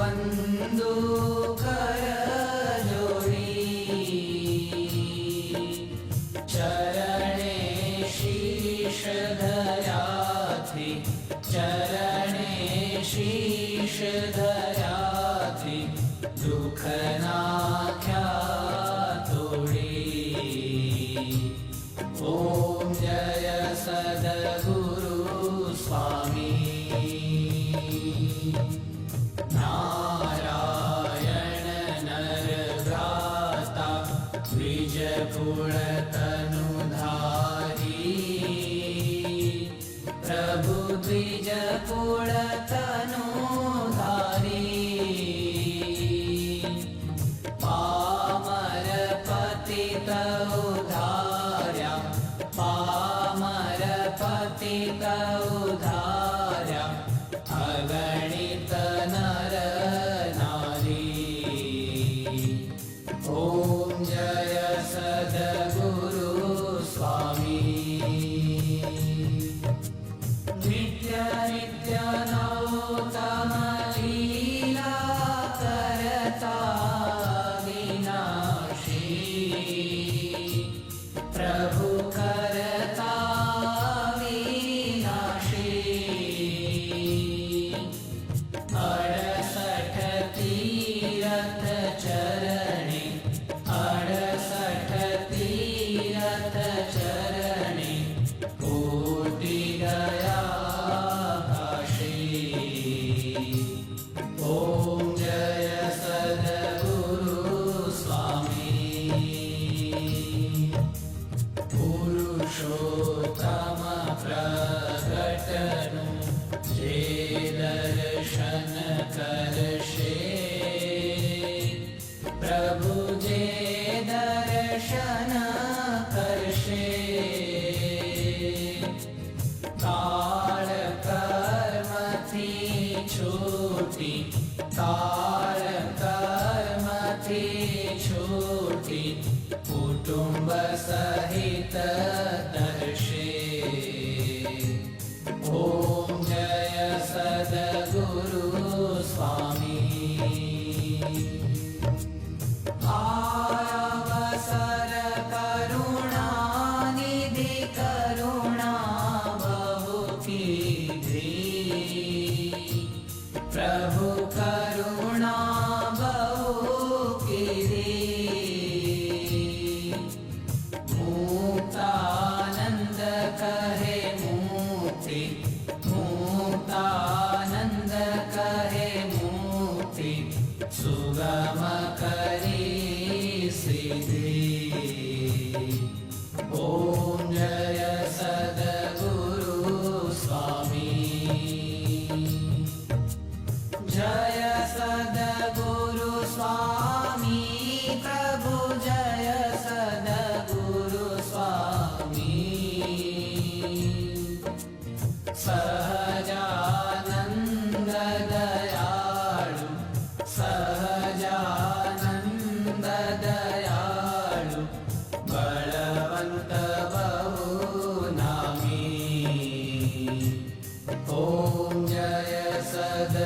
ಒಂದು ಕರ ಜೋಡಿ ಚರಣೆ ಶೀರ್ಷಧರಾತ್ರಿ ಚರಣೆ ಶೀರ್ಷಧರಾತ್ರಿ दुखनाख्या तोडे ॐ जय सदगुरु स्वामी द्विजकुलतनुधारी प्रभु द्विजकुलतनुधारी पामर पतित Oh. छोटी। तार कर्मथी छोटी। कुटुम्ब सहित दर्शे। ओम जय सद्गुरु स्वामी। Yahweh. जय सदगुरु स्वामी प्रभु जय सदगुरु स्वामी। सहजानन्द दयालु सहजानन्द दयालु बलवन्त पौनामि ॐ जय सद